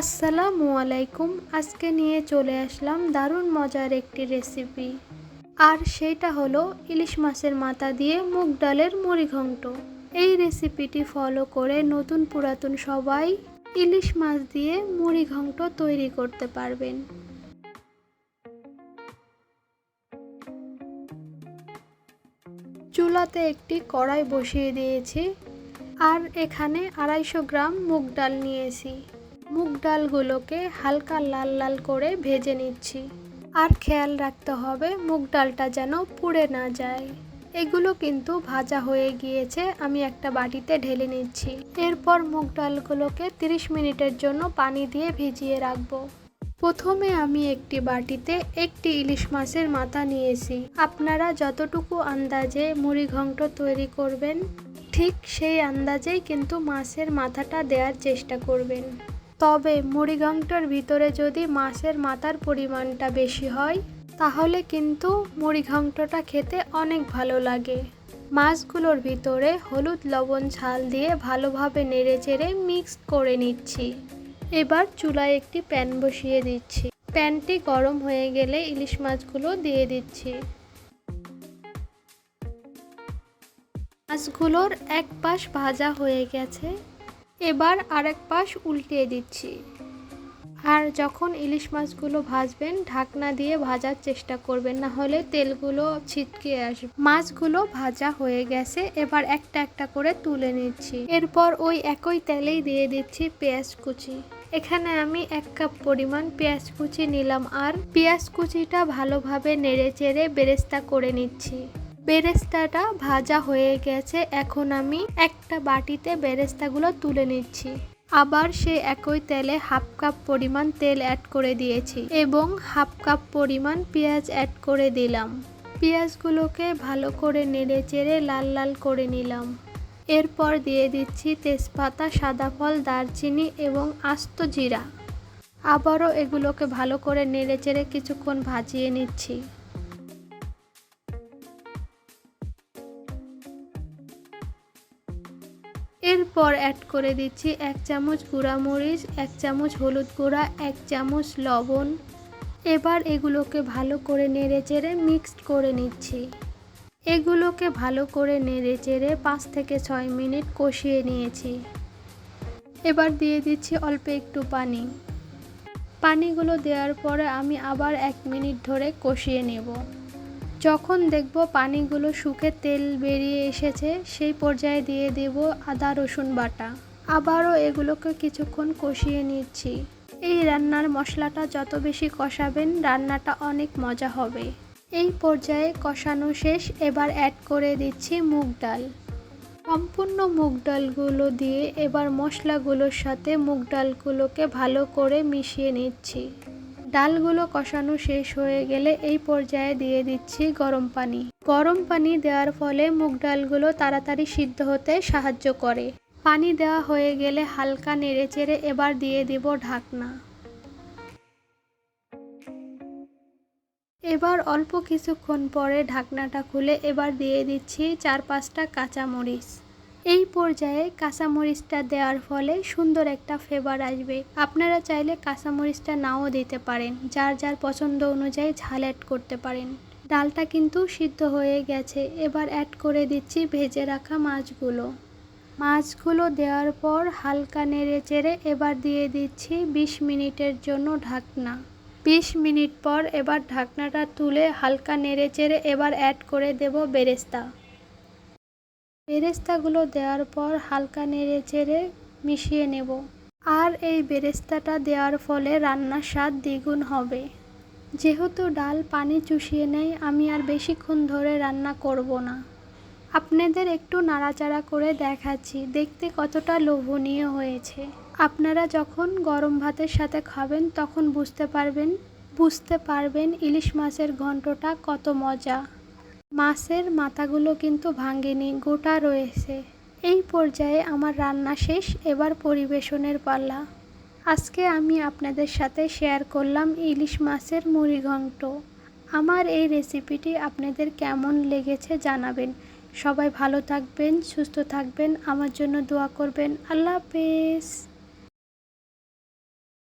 আসসালামু আলাইকুম। আজকে নিয়ে চলে আসলাম দারুণ মজার একটি রেসিপি আর সেইটা হলো ইলিশ মাছের মাথা দিয়ে মুগ ডালের মুড়িঘণ্ট এই রেসিপিটি ফলো করে নতুন পুরাতন সবাই ইলিশ মাছ দিয়ে মুড়িঘণ্ট তৈরি করতে পারবেন। চুলাতে একটি কড়াই বসিয়ে দিয়েছি। আর এখানে আড়াইশো গ্রাম মুগ ডাল নিয়েছি। মুগ ডালগুলোকে হালকা লাল লাল করে ভেজে নিচ্ছি। আর খেয়াল রাখতে হবে মুগ ডালটা যেন পুড়ে না যায়। এগুলো কিন্তু ভাজা হয়ে গিয়েছে, আমি একটা বাটিতে ঢেলে নিচ্ছি। এরপর মুগ ডালগুলোকে 30 মিনিটের জন্য পানি দিয়ে ভিজিয়ে রাখব। প্রথমে আমি একটি বাটিতে একটি ইলিশ মাছের মাথা নিয়েছি। আপনারা যতটুকু আন্দাজে মুড়ি ঘন্ট তৈরি করবেন, ঠিক সেই আন্দাজেই কিন্তু মাছের মাথাটা দেওয়ার চেষ্টা করবেন। তবে মুড়িঘণ্টর ভিতরে যদি মাছের মাথার পরিমাণটা বেশি হয়, তাহলে কিন্তু মুড়িঘণ্টটা খেতে অনেক ভালো লাগে। মাছগুলোর ভিতরে হলুদ লবণ ঝাল দিয়ে ভালোভাবে নেড়ে চেড়ে মিক্স করে নিচ্ছি। এবার চুলায় একটি প্যান বসিয়ে দিচ্ছি। প্যানটি গরম হয়ে গেলে ইলিশ মাছগুলো দিয়ে দিচ্ছি। মাছগুলোর এক পাশ ভাজা হয়ে গেছে। এবার আরেক পাশ উল্টিয়ে দিচ্ছি। আর যখন ইলিশ মাছগুলো ভাজবেন, ঢাকনা দিয়ে ভাজার চেষ্টা করবেন, না হলে তেলগুলো ছিটকে আসবে। মাছগুলো ভাজা হয়ে গেছে, এবার একটা একটা করে তুলে নিচ্ছি। এরপর ওই একই তেলেই দিয়ে দিচ্ছি পেঁয়াজ কুচি। এখানে আমি এক কাপ পরিমাণ পেঁয়াজ কুচি নিলাম, আর পেঁয়াজ কুচিটা ভালোভাবে নেড়ে চেড়ে বেরেস্তা করে নিচ্ছি। বেরেস্তাটা ভাজা হয়ে গেছে। এখন আমি একটা বাটিতে বেরেস্তাগুলো তুলে নিচ্ছি। আবার সে একই তেলে হাফ কাপ পরিমাণ তেল অ্যাড করে দিয়েছি এবং হাফ কাপ পরিমাণ পেঁয়াজ অ্যাড করে দিলাম। পেঁয়াজগুলোকে ভালো করে নেড়ে চেড়ে লাল লাল করে নিলাম। এরপর দিয়ে দিচ্ছি তেজপাতা, সাদা ফল, দারচিনি এবং আস্ত জিরা। আবারও এগুলোকে ভালো করে নেড়ে চেড়ে কিছুক্ষণ ভাজিয়ে নিচ্ছি। এরপর অ্যাড করে দিচ্ছি এক চামচ গুঁড়ামরিচ এক চামচ হলুদ গুঁড়া, এক চামচ লবণ। এবার এগুলোকে ভালো করে নেড়ে চেড়ে মিক্সড করে নিচ্ছি। এগুলোকে ভালো করে নেড়ে চেড়ে পাঁচ থেকে ছয় মিনিট কষিয়ে নিয়েছি। এবার দিয়ে দিচ্ছি অল্প একটু পানি। পানিগুলো দেওয়ার পরে আমি আবার এক মিনিট ধরে কষিয়ে নেব। যখন দেখব পানিগুলো শুকে তেল বেরিয়ে এসেছে, সেই পর্যায়ে দিয়ে দেব আদা, রসুন বাটা। আবারও এগুলোকে কিছুক্ষণ কষিয়ে নিচ্ছি। এই রান্নার মশলাটা যত বেশি কষাবেন, রান্নাটা অনেক মজা হবে। এই পর্যায়ে কষানো শেষ, এবার অ্যাড করে দিচ্ছি মুগ ডাল। সম্পূর্ণ মুগ ডালগুলো দিয়ে এবার মশলাগুলোর সাথে মুগ ডালগুলোকে ভালো করে মিশিয়ে নিচ্ছি। ডালগুলো কষানো শেষ হয়ে গেলে এই পর্যায়ে দিয়ে দিচ্ছি গরম পানি। গরম পানি দেওয়ার ফলে মুগ ডালগুলো তাড়াতাড়ি সিদ্ধ হতে সাহায্য করে। পানি দেওয়া হয়ে গেলে হালকা নেড়েচেড়ে এবার দিয়ে দিব ঢাকনা। এবার অল্প কিছুক্ষণ পরে ঢাকনাটা খুলে এবার দিয়ে দিচ্ছি চার পাঁচটা কাঁচামরিচ। এই পর্যায়ে কাঁচামরিচটা দেওয়ার ফলে সুন্দর একটা ফ্লেভার আসবে। আপনারা চাইলে কাঁচামরিচটা নাও দিতে পারেন, যার যার পছন্দ অনুযায়ী ঝাল অ্যাড করতে পারেন। ডালটা কিন্তু সিদ্ধ হয়ে গেছে, এবার অ্যাড করে দিচ্ছি ভেজে রাখা মাছগুলো। মাছগুলো দেওয়ার পর হালকা নেড়ে চেড়ে এবার দিয়ে দিচ্ছি ২০ মিনিটের জন্য ঢাকনা। ২০ মিনিট পর এবার ঢাকনাটা তুলে হালকা নেড়ে চেড়ে এবার অ্যাড করে দেব বেরেস্তা। বেরেস্তাগুলো দেওয়ার পর হালকা নেড়ে চেড়ে মিশিয়ে নেব। আর এই বেরেস্তাটা দেওয়ার ফলে রান্নার স্বাদ দ্বিগুণ হবে। যেহেতু ডাল পানি চুষিয়ে নেয় আমি আর বেশিক্ষণ ধরে রান্না করব না। আপনাদের একটু নাড়াচাড়া করে দেখাচ্ছি, দেখতে কতটা লোভনীয় হয়েছে। আপনারা যখন গরম ভাতের সাথে খাবেন, তখন বুঝতে পারবেন বুঝতে পারবেন ইলিশ মাছের ঘন্টটা কত মজা। মাছের মাথাগুলো কিন্তু ভাঙেনি, গোটা রয়েছে। এই পর্যায়ে আমার রান্না শেষ, এবার পরিবেশনের পাল্লা আজকে আমি আপনাদের সাথে শেয়ার করলাম ইলিশ মাছের মুড়ি মুড়িঘণ্ট আমার এই রেসিপিটি আপনাদের কেমন লেগেছে জানাবেন। সবাই ভালো থাকবেন, সুস্থ থাকবেন, আমার জন্য দোয়া করবেন। আল্লাহ হাফেজ।